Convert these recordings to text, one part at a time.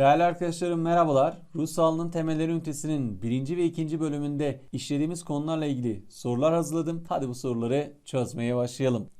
Değerli arkadaşlarım merhabalar. Ruh sağlığının temelleri ünitesinin birinci ve ikinci bölümünde işlediğimiz konularla ilgili sorular hazırladım. Hadi bu soruları çözmeye başlayalım.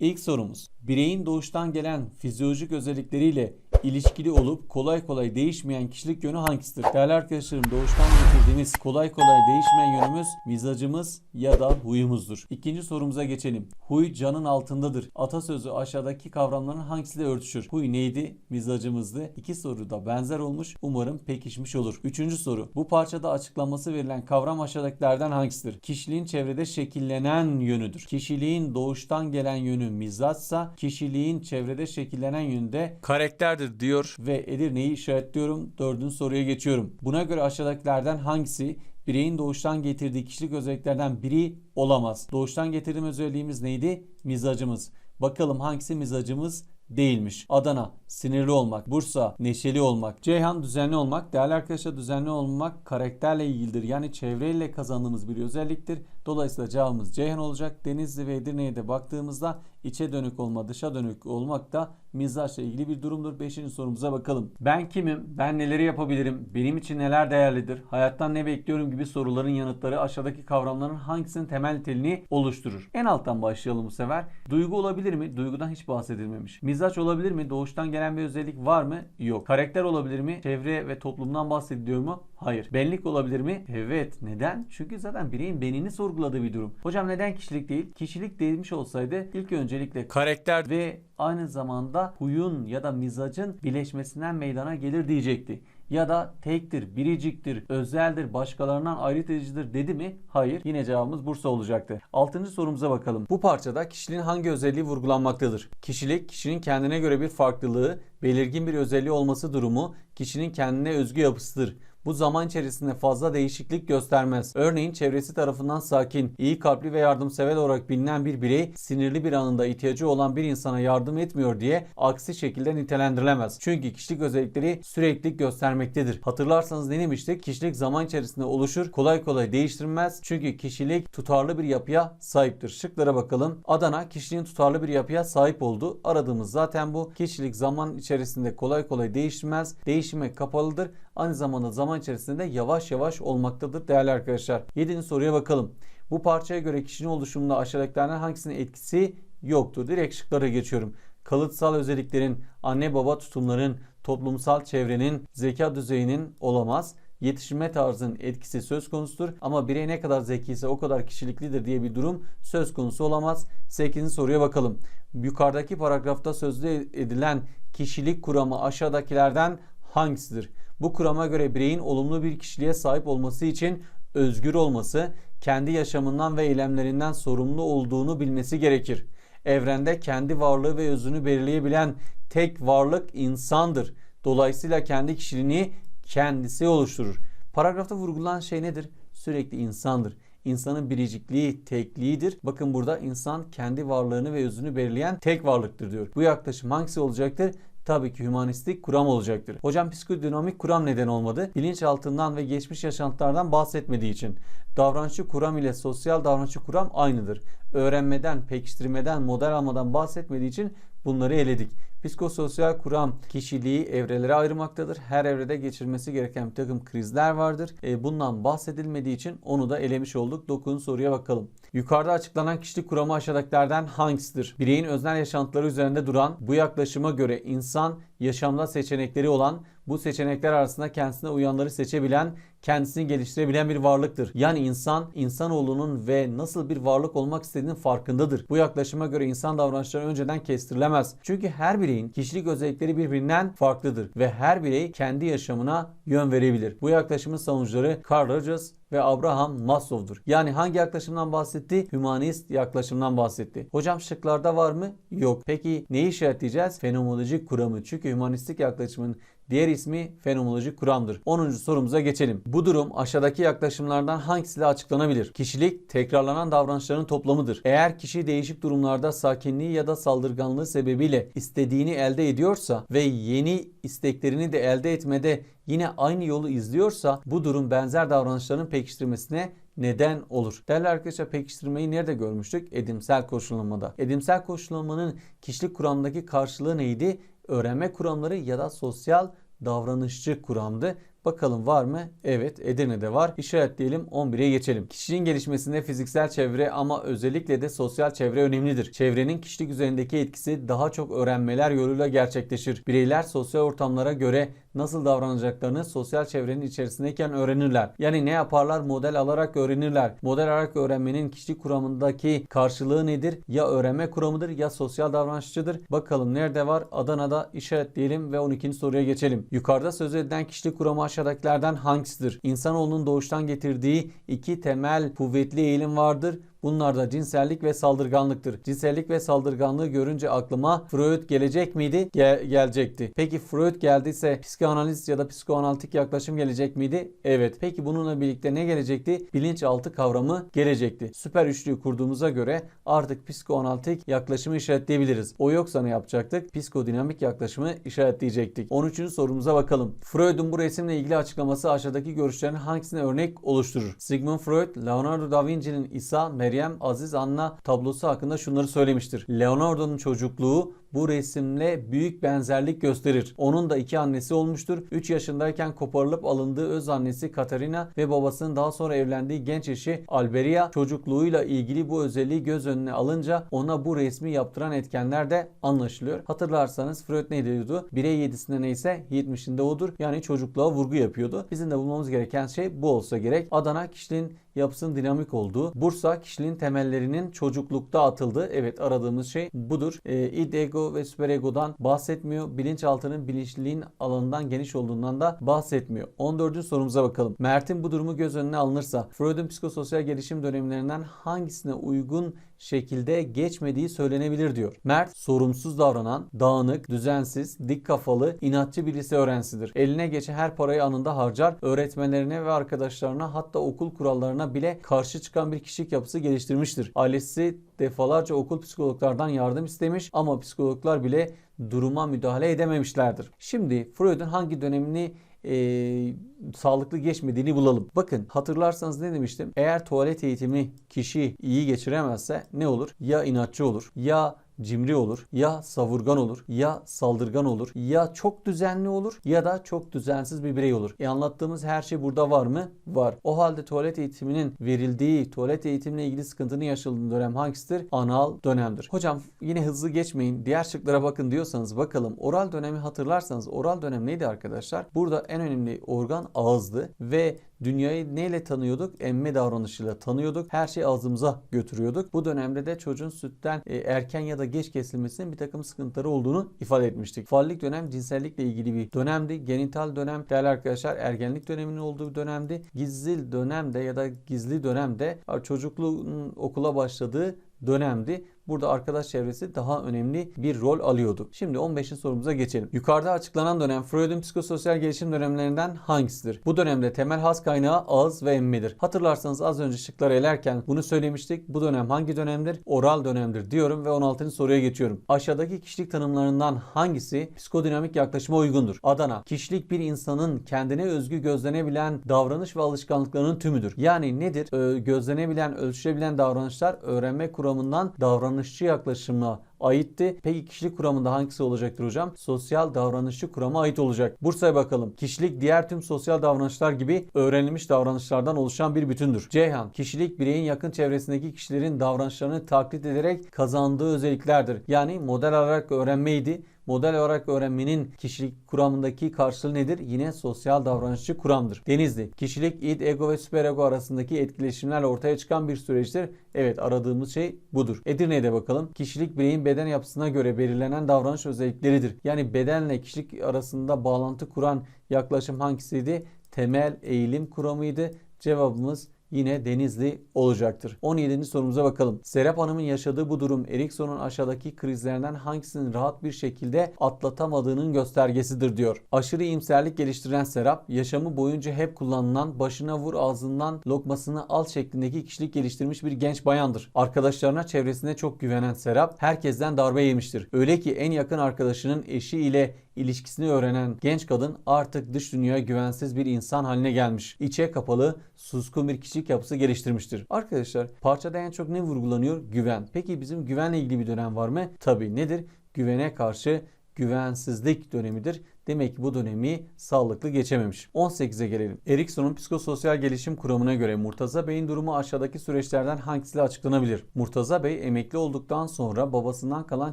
İlk sorumuz. Bireyin doğuştan gelen fizyolojik özellikleriyle ilişkili olup kolay kolay değişmeyen kişilik yönü hangisidir? Değerli arkadaşlarım doğuştan getirdiğimiz kolay kolay değişmeyen yönümüz mizacımız ya da huyumuzdur. İkinci sorumuza geçelim. Huy canın altındadır. Atasözü aşağıdaki kavramların hangisiyle örtüşür? Huy neydi? Mizacımızdı. İki soru da benzer olmuş. Umarım pekişmiş olur. Üçüncü soru. Bu parçada açıklaması verilen kavram aşağıdakilerden hangisidir? Kişiliğin çevrede şekillenen yönüdür. Kişiliğin doğuştan gelen yönü mizaçsa kişiliğin çevrede şekillenen yönde karakterdir diyor ve Edirne'yi işaretliyorum. Dördüncü soruya geçiyorum. Buna göre aşağıdakilerden hangisi bireyin doğuştan getirdiği kişilik özelliklerden biri olamaz? Doğuştan getirdiğim özelliğimiz neydi? Mizacımız. Bakalım hangisi mizacımız değilmiş. Adana sinirli olmak, Bursa neşeli olmak, Ceyhan düzenli olmak. Değerli arkadaşlar düzenli olmak karakterle ilgilidir. Yani çevreyle kazandığımız bir özelliktir. Dolayısıyla cevabımız Ceyhan olacak. Denizli ve Edirne'ye de baktığımızda içe dönük olma, dışa dönük olmak da mizaçla ilgili bir durumdur. Beşinci sorumuza bakalım. Ben kimim? Ben neleri yapabilirim? Benim için neler değerlidir? Hayattan ne bekliyorum gibi soruların yanıtları aşağıdaki kavramların hangisinin temel niteliğini oluşturur? En alttan başlayalım bu sefer. Duygu olabilir mi? Duygudan hiç bahsedilmemiş. Mizaç olabilir mi? Doğuştan gelen bir özellik var mı? Yok. Karakter olabilir mi? Çevre ve toplumdan bahsediliyor mu? Hayır. Benlik olabilir mi? Evet. Neden? Çünkü zaten bireyin benini sorguladığı bir durum. Hocam neden kişilik değil? Kişilik değilmiş olsaydı ilk öncelikle karakter ve aynı zamanda huyun ya da mizacın birleşmesinden meydana gelir diyecekti. Ya da tektir, biriciktir, özeldir, başkalarından ayırt edicidir dedi mi? Hayır. Yine cevabımız Bursa olacaktı. Altıncı sorumuza bakalım. Bu parçada kişiliğin hangi özelliği vurgulanmaktadır? Kişilik, kişinin kendine göre bir farklılığı, belirgin bir özelliği olması durumu, kişinin kendine özgü yapısıdır. Bu zaman içerisinde fazla değişiklik göstermez. Örneğin çevresi tarafından sakin, iyi kalpli ve yardımsever olarak bilinen bir birey sinirli bir anında ihtiyacı olan bir insana yardım etmiyor diye aksi şekilde nitelendirilemez. Çünkü kişilik özellikleri sürekli göstermektedir. Hatırlarsanız ne demiştik? Kişilik zaman içerisinde oluşur, kolay kolay değiştirilmez. Çünkü kişilik tutarlı bir yapıya sahiptir. Şıklara bakalım. Adana kişiliğin tutarlı bir yapıya sahip oldu. Aradığımız zaten bu. Kişilik zaman içerisinde kolay kolay değişmez. Değişime kapalıdır. Aynı zamanda zaman içerisinde yavaş yavaş olmaktadır değerli arkadaşlar. 7. soruya bakalım. Bu parçaya göre kişinin oluşumunda aşağıdakilerden hangisinin etkisi yoktur? Direkt şıklara geçiyorum. Kalıtsal özelliklerin, anne baba tutumların, toplumsal çevrenin, zeka düzeyinin olamaz yetişme tarzının etkisi söz konusudur ama birey ne kadar zekiyse o kadar kişiliklidir diye bir durum söz konusu olamaz. 8. soruya bakalım. Yukarıdaki paragrafta sözlü edilen kişilik kuramı aşağıdakilerden hangisidir? Bu kurama göre bireyin olumlu bir kişiliğe sahip olması için özgür olması, kendi yaşamından ve eylemlerinden sorumlu olduğunu bilmesi gerekir. Evrende kendi varlığı ve özünü belirleyebilen tek varlık insandır. Dolayısıyla kendi kişiliğini kendisi oluşturur. Paragrafta vurgulanan şey nedir? Sürekli insandır. İnsanın biricikliği, tekliğidir. Bakın burada insan kendi varlığını ve özünü belirleyen tek varlıktır diyor. Bu yaklaşım hangisi olacaktır? Tabii ki hümanistik kuram olacaktır. Hocam psikodinamik kuram neden olmadı? Bilinçaltından ve geçmiş yaşantılardan bahsetmediği için. Davranışçı kuram ile sosyal davranışçı kuram aynıdır. Öğrenmeden, pekiştirmeden, model almadan bahsetmediği için bunları eledik. Psikososyal kuram kişiliği evrelere ayırmaktadır. Her evrede geçirmesi gereken bir takım krizler vardır. E, bundan bahsedilmediği için onu da elemiş olduk. 9. soruya bakalım. Yukarıda açıklanan kişilik kuramı aşağıdakilerden hangisidir? Bireyin öznel yaşantıları üzerinde duran bu yaklaşıma göre insan yaşamda seçenekleri olan, bu seçenekler arasında kendisine uyanları seçebilen, kendisini geliştirebilen bir varlıktır. Yani insan, insanoğlunun ve nasıl bir varlık olmak istediğinin farkındadır. Bu yaklaşıma göre insan davranışları önceden kestirilemez. Çünkü her bireyin kişilik özellikleri birbirinden farklıdır ve her birey kendi yaşamına yön verebilir. Bu yaklaşımın savunucuları Carl Rogers ve Abraham Maslow'dur. Yani hangi yaklaşımdan bahsetti? Hümanist yaklaşımdan bahsetti. Hocam şıklarda var mı? Yok. Peki neyi işaretleyeceğiz? Fenomenolojik kuramı. Çünkü hümanistik yaklaşımın Diğer ismi fenomenolojik kuramdır. 10. sorumuza geçelim. Bu durum aşağıdaki yaklaşımlardan hangisiyle açıklanabilir? Kişilik tekrarlanan davranışların toplamıdır. Eğer kişi değişik durumlarda sakinliği ya da saldırganlığı sebebiyle istediğini elde ediyorsa ve yeni isteklerini de elde etmede yine aynı yolu izliyorsa bu durum benzer davranışların pekiştirmesine neden olur. Değerli arkadaşlar pekiştirmeyi nerede görmüştük? Edimsel koşullanmada. Edimsel koşullanmanın kişilik kuramındaki karşılığı neydi? Öğrenme kuramları ya da sosyal davranışçı kuramdı. Bakalım var mı? Evet Edirne'de var. İşaretleyelim 11'e geçelim. Kişinin gelişmesinde fiziksel çevre ama özellikle de sosyal çevre önemlidir. Çevrenin kişilik üzerindeki etkisi daha çok öğrenmeler yoluyla gerçekleşir. Bireyler sosyal ortamlara göre nasıl davranacaklarını sosyal çevrenin içerisindeyken öğrenirler. Yani ne yaparlar? Model alarak öğrenirler. Model alarak öğrenmenin kişilik kuramındaki karşılığı nedir? Ya öğrenme kuramıdır ya sosyal davranışçıdır. Bakalım nerede var? Adana'da işaretleyelim ve 12. soruya geçelim. Yukarıda söz edilen kişilik kuramı aşağıdakilerden hangisidir? İnsanoğlunun doğuştan getirdiği iki temel kuvvetli eğilim vardır. Bunlar da cinsellik ve saldırganlıktır. Cinsellik ve saldırganlığı görünce aklıma Freud gelecek miydi? Gel- gelecekti. Peki Freud geldiyse psikanaliz ya da psikoanalitik yaklaşım gelecek miydi? Evet. Peki bununla birlikte ne gelecekti? Bilinçaltı kavramı gelecekti. Süper üçlüyü kurduğumuza göre artık psikoanalitik yaklaşımı işaretleyebiliriz. O yoksa ne yapacaktık? Psikodinamik yaklaşımı işaretleyecektik. 13. sorumuza bakalım. Freud'un bu resimle ilgili açıklaması aşağıdaki görüşlerin hangisine örnek oluşturur? Sigmund Freud, Leonardo da Vinci'nin İsa, Meryem, Aziz Anna tablosu hakkında şunları söylemiştir. Leonardo'nun çocukluğu bu resimle büyük benzerlik gösterir. Onun da iki annesi olmuştur. 3 yaşındayken koparılıp alındığı öz annesi Katarina ve babasının daha sonra evlendiği genç eşi Alberia çocukluğuyla ilgili bu özelliği göz önüne alınca ona bu resmi yaptıran etkenler de anlaşılıyor. Hatırlarsanız Freud ne diyordu? 1'e 7'sinde neyse 70'inde odur. Yani çocukluğa vurgu yapıyordu. Bizim de bulmamız gereken şey bu olsa gerek. Adana kişiliğin yapısının dinamik olduğu. Bursa kişiliğin temellerinin çocuklukta atıldığı. Evet aradığımız şey budur. E, id, ego ve süperegodan bahsetmiyor. Bilinçaltının bilinçliliğin alanından geniş olduğundan da bahsetmiyor. 14. sorumuza bakalım. Mert'in bu durumu göz önüne alınırsa Freud'un psikososyal gelişim dönemlerinden hangisine uygun şekilde geçmediği söylenebilir diyor. Mert sorumsuz davranan, dağınık, düzensiz, dik kafalı, inatçı bir lise öğrencisidir. Eline geçen her parayı anında harcar, öğretmenlerine ve arkadaşlarına hatta okul kurallarına bile karşı çıkan bir kişilik yapısı geliştirmiştir. Ailesi defalarca okul psikologlardan yardım istemiş ama psikologlar bile duruma müdahale edememişlerdir. Şimdi Freud'un hangi dönemini e, sağlıklı geçmediğini bulalım. Bakın hatırlarsanız ne demiştim? Eğer tuvalet eğitimi kişi iyi geçiremezse ne olur? Ya inatçı olur ya cimri olur, ya savurgan olur, ya saldırgan olur, ya çok düzenli olur ya da çok düzensiz bir birey olur. E anlattığımız her şey burada var mı? Var. O halde tuvalet eğitiminin verildiği, tuvalet eğitimle ilgili sıkıntının yaşandığı dönem hangisidir? Anal dönemdir. Hocam yine hızlı geçmeyin. Diğer şıklara bakın diyorsanız bakalım. Oral dönemi hatırlarsanız oral dönem neydi arkadaşlar? Burada en önemli organ ağızdı ve Dünyayı neyle tanıyorduk? Emme davranışıyla tanıyorduk. Her şeyi ağzımıza götürüyorduk. Bu dönemde de çocuğun sütten e, erken ya da geç kesilmesinin bir takım sıkıntıları olduğunu ifade etmiştik. Fallik dönem cinsellikle ilgili bir dönemdi. Genital dönem değerli arkadaşlar ergenlik döneminin olduğu bir dönemdi. Gizli dönemde ya da gizli dönemde çocukluğun okula başladığı dönemdi. Burada arkadaş çevresi daha önemli bir rol alıyordu. Şimdi 15. sorumuza geçelim. Yukarıda açıklanan dönem Freud'un psikososyal gelişim dönemlerinden hangisidir? Bu dönemde temel has kaynağı ağız ve emmidir. Hatırlarsanız az önce şıkları elerken bunu söylemiştik. Bu dönem hangi dönemdir? Oral dönemdir diyorum ve 16. soruya geçiyorum. Aşağıdaki kişilik tanımlarından hangisi psikodinamik yaklaşıma uygundur? Adana. Kişilik bir insanın kendine özgü gözlenebilen davranış ve alışkanlıklarının tümüdür. Yani nedir? Ee, gözlenebilen, ölçülebilen davranışlar öğrenme kuramından davranış davranışçı yaklaşımına aitti. Peki kişilik kuramında hangisi olacaktır hocam? Sosyal davranışçı kurama ait olacak. Bursa'ya bakalım. Kişilik diğer tüm sosyal davranışlar gibi öğrenilmiş davranışlardan oluşan bir bütündür. Ceyhan. Kişilik bireyin yakın çevresindeki kişilerin davranışlarını taklit ederek kazandığı özelliklerdir. Yani model alarak öğrenmeydi. Model olarak öğrenmenin kişilik kuramındaki karşılığı nedir? Yine sosyal davranışçı kuramdır. Denizli. Kişilik, id, ego ve süperego arasındaki etkileşimlerle ortaya çıkan bir süreçtir. Evet aradığımız şey budur. Edirne'de bakalım. Kişilik bireyin beden yapısına göre belirlenen davranış özellikleridir. Yani bedenle kişilik arasında bağlantı kuran yaklaşım hangisiydi? Temel eğilim kuramıydı. Cevabımız yine Denizli olacaktır. 17. sorumuza bakalım. Serap Hanım'ın yaşadığı bu durum Erikson'un aşağıdaki krizlerinden hangisinin rahat bir şekilde atlatamadığının göstergesidir diyor. Aşırı iyimserlik geliştiren Serap, yaşamı boyunca hep kullanılan başına vur ağzından lokmasını al şeklindeki kişilik geliştirmiş bir genç bayandır. Arkadaşlarına çevresine çok güvenen Serap, herkesten darbe yemiştir. Öyle ki en yakın arkadaşının eşi ile ilişkisini öğrenen genç kadın artık dış dünyaya güvensiz bir insan haline gelmiş. İçe kapalı, suskun bir kişilik yapısı geliştirmiştir. Arkadaşlar parçada en çok ne vurgulanıyor? Güven. Peki bizim güvenle ilgili bir dönem var mı? Tabii nedir? Güvene karşı güvensizlik dönemidir Demek ki bu dönemi sağlıklı geçememiş. 18'e gelelim. Erikson'un psikososyal gelişim kuramına göre Murtaza Bey'in durumu aşağıdaki süreçlerden hangisiyle açıklanabilir? Murtaza Bey emekli olduktan sonra babasından kalan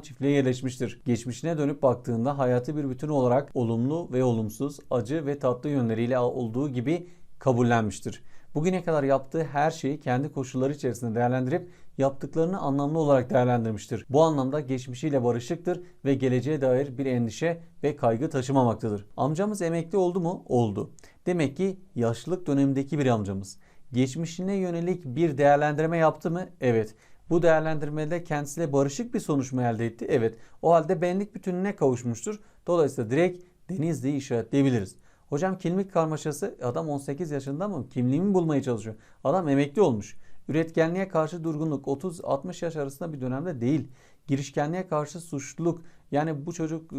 çiftliğe yerleşmiştir. Geçmişine dönüp baktığında hayatı bir bütün olarak olumlu ve olumsuz, acı ve tatlı yönleriyle olduğu gibi kabullenmiştir. Bugüne kadar yaptığı her şeyi kendi koşulları içerisinde değerlendirip yaptıklarını anlamlı olarak değerlendirmiştir. Bu anlamda geçmişiyle barışıktır ve geleceğe dair bir endişe ve kaygı taşımamaktadır. Amcamız emekli oldu mu? Oldu. Demek ki yaşlılık dönemindeki bir amcamız. Geçmişine yönelik bir değerlendirme yaptı mı? Evet. Bu değerlendirmede kendisiyle barışık bir sonuç mu elde etti? Evet. O halde benlik bütününe kavuşmuştur. Dolayısıyla direkt Denizli'yi işaretleyebiliriz. Hocam kimlik karmaşası adam 18 yaşında mı? Kimliğimi bulmaya çalışıyor. Adam emekli olmuş. Üretkenliğe karşı durgunluk 30-60 yaş arasında bir dönemde değil. Girişkenliğe karşı suçluluk yani bu çocuk ıı,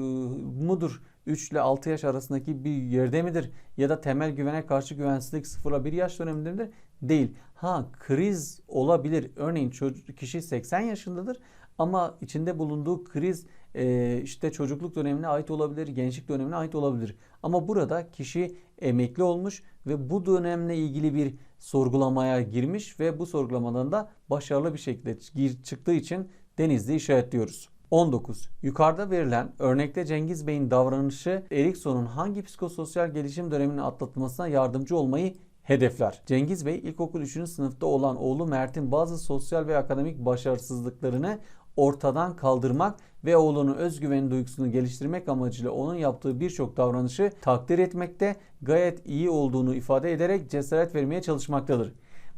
mudur 3 ile 6 yaş arasındaki bir yerde midir? Ya da temel güvene karşı güvensizlik 0 ile 1 yaş döneminde midir? Değil. Ha kriz olabilir. Örneğin çocuk, kişi 80 yaşındadır ama içinde bulunduğu kriz e, işte çocukluk dönemine ait olabilir, gençlik dönemine ait olabilir. Ama burada kişi emekli olmuş ve bu dönemle ilgili bir sorgulamaya girmiş ve bu sorgulamadan da başarılı bir şekilde çıktığı için Denizli işaretliyoruz. 19. Yukarıda verilen örnekte Cengiz Bey'in davranışı Erikson'un hangi psikososyal gelişim dönemini atlatmasına yardımcı olmayı hedefler. Cengiz Bey ilkokul 3. sınıfta olan oğlu Mert'in bazı sosyal ve akademik başarısızlıklarını ortadan kaldırmak ve oğlunun özgüven duygusunu geliştirmek amacıyla onun yaptığı birçok davranışı takdir etmekte, gayet iyi olduğunu ifade ederek cesaret vermeye çalışmaktadır.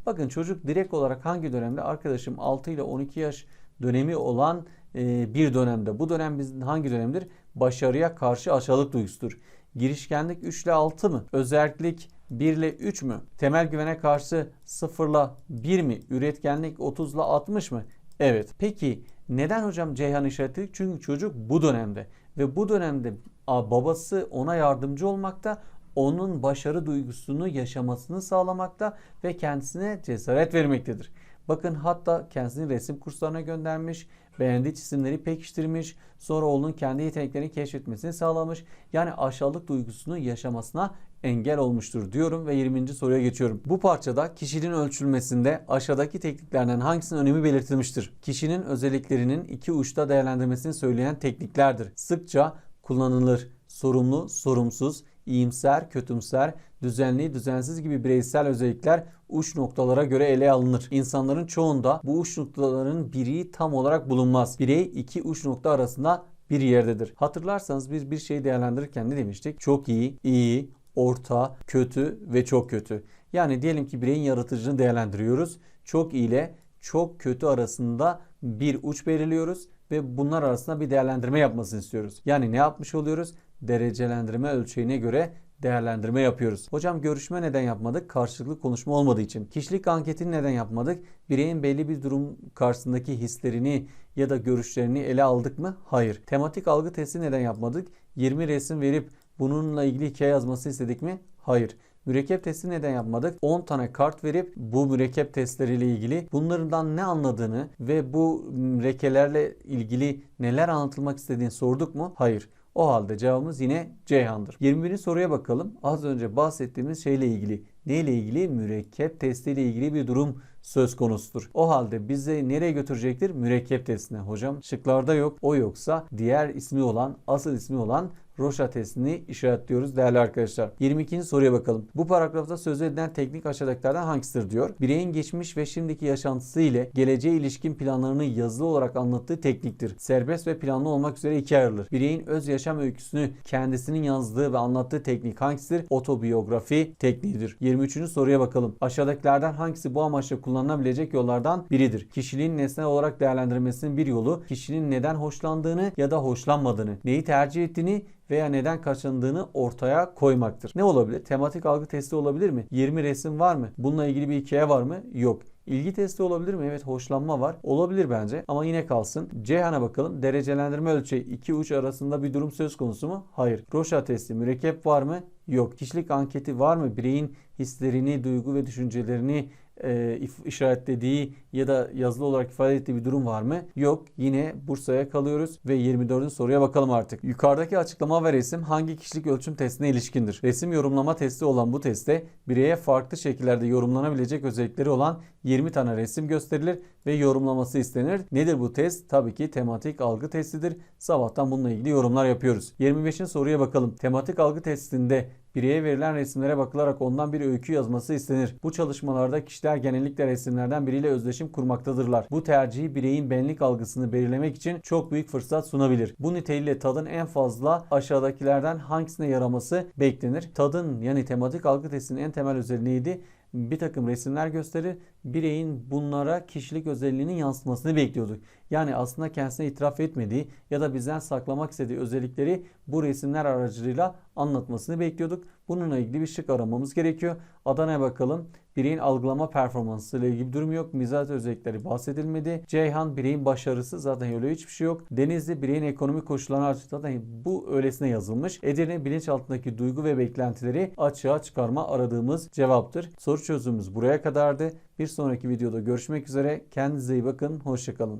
Bakın çocuk direkt olarak hangi dönemde? Arkadaşım 6 ile 12 yaş dönemi olan e, bir dönemde. Bu dönem bizim hangi dönemdir? Başarıya karşı aşağılık duygusudur. Girişkenlik 3 ile 6 mı? Özellik 1 ile 3 mü? Temel güvene karşı 0 ile 1 mi? Üretkenlik 30 ile 60 mı? Evet. Peki neden hocam Ceyhan işaretledik? Çünkü çocuk bu dönemde ve bu dönemde babası ona yardımcı olmakta, onun başarı duygusunu yaşamasını sağlamakta ve kendisine cesaret vermektedir. Bakın hatta kendisini resim kurslarına göndermiş, beğendiği çizimleri pekiştirmiş, sonra oğlunun kendi yeteneklerini keşfetmesini sağlamış. Yani aşağılık duygusunu yaşamasına engel olmuştur diyorum ve 20. soruya geçiyorum. Bu parçada kişinin ölçülmesinde aşağıdaki tekniklerden hangisinin önemi belirtilmiştir? Kişinin özelliklerinin iki uçta değerlendirmesini söyleyen tekniklerdir. Sıkça kullanılır. Sorumlu, sorumsuz, iyimser, kötümser, düzenli, düzensiz gibi bireysel özellikler uç noktalara göre ele alınır. İnsanların çoğunda bu uç noktaların biri tam olarak bulunmaz. Birey iki uç nokta arasında bir yerdedir. Hatırlarsanız biz bir şeyi değerlendirirken ne demiştik? Çok iyi, iyi, orta, kötü ve çok kötü. Yani diyelim ki bireyin yaratıcılığını değerlendiriyoruz. Çok iyi ile çok kötü arasında bir uç belirliyoruz ve bunlar arasında bir değerlendirme yapmasını istiyoruz. Yani ne yapmış oluyoruz? Derecelendirme ölçeğine göre değerlendirme yapıyoruz. Hocam görüşme neden yapmadık? Karşılıklı konuşma olmadığı için. Kişilik anketini neden yapmadık? Bireyin belli bir durum karşısındaki hislerini ya da görüşlerini ele aldık mı? Hayır. Tematik algı testi neden yapmadık? 20 resim verip bununla ilgili hikaye yazması istedik mi? Hayır. Mürekkep testi neden yapmadık? 10 tane kart verip bu mürekkep testleriyle ilgili bunlardan ne anladığını ve bu rekelerle ilgili neler anlatılmak istediğini sorduk mu? Hayır. O halde cevabımız yine Ceyhan'dır. 21. soruya bakalım. Az önce bahsettiğimiz şeyle ilgili. Neyle ilgili? Mürekkep testiyle ilgili bir durum söz konusudur. O halde bizi nereye götürecektir? Mürekkep testine. Hocam şıklarda yok. O yoksa diğer ismi olan, asıl ismi olan Roşa testini işaretliyoruz değerli arkadaşlar. 22. soruya bakalım. Bu paragrafta söz edilen teknik aşağıdakilerden hangisidir diyor. Bireyin geçmiş ve şimdiki yaşantısı ile geleceğe ilişkin planlarını yazılı olarak anlattığı tekniktir. Serbest ve planlı olmak üzere ikiye ayrılır. Bireyin öz yaşam öyküsünü kendisinin yazdığı ve anlattığı teknik hangisidir? Otobiyografi tekniğidir. 23. soruya bakalım. Aşağıdakilerden hangisi bu amaçla kullanılabilecek yollardan biridir? Kişiliğin nesnel olarak değerlendirmesinin bir yolu, kişinin neden hoşlandığını ya da hoşlanmadığını, neyi tercih ettiğini veya neden kaçındığını ortaya koymaktır. Ne olabilir? Tematik algı testi olabilir mi? 20 resim var mı? Bununla ilgili bir hikaye var mı? Yok. İlgi testi olabilir mi? Evet hoşlanma var. Olabilir bence ama yine kalsın. Ceyhan'a bakalım. Derecelendirme ölçeği iki uç arasında bir durum söz konusu mu? Hayır. Roşa testi mürekkep var mı? Yok. Kişilik anketi var mı? Bireyin hislerini, duygu ve düşüncelerini e, işaretlediği ya da yazılı olarak ifade ettiği bir durum var mı? Yok. Yine Bursa'ya kalıyoruz ve 24. soruya bakalım artık. Yukarıdaki açıklama ve resim hangi kişilik ölçüm testine ilişkindir? Resim yorumlama testi olan bu testte bireye farklı şekillerde yorumlanabilecek özellikleri olan 20 tane resim gösterilir ve yorumlaması istenir. Nedir bu test? Tabii ki tematik algı testidir. Sabahtan bununla ilgili yorumlar yapıyoruz. 25. soruya bakalım. Tematik algı testinde bireye verilen resimlere bakılarak ondan bir öykü yazması istenir. Bu çalışmalarda kişiler genellikle resimlerden biriyle özdeşim kurmaktadırlar. Bu tercihi bireyin benlik algısını belirlemek için çok büyük fırsat sunabilir. Bu niteliğiyle tadın en fazla aşağıdakilerden hangisine yaraması beklenir? Tadın yani tematik algı testinin en temel özelliği neydi? Bir takım resimler gösterir. Bireyin bunlara kişilik özelliğinin yansıtmasını bekliyorduk. Yani aslında kendisine itiraf etmediği ya da bizden saklamak istediği özellikleri bu resimler aracılığıyla anlatmasını bekliyorduk. Bununla ilgili bir şık aramamız gerekiyor. Adana'ya bakalım. Bireyin algılama performansı ile ilgili bir durum yok. Mizah özellikleri bahsedilmedi. Ceyhan bireyin başarısı zaten öyle hiçbir şey yok. Denizli bireyin ekonomik koşullarını açıkladı. Zaten bu öylesine yazılmış. Edirne bilinç altındaki duygu ve beklentileri açığa çıkarma aradığımız cevaptır. Soru çözümümüz buraya kadardı. Bir sonraki videoda görüşmek üzere. Kendinize iyi bakın. Hoşçakalın.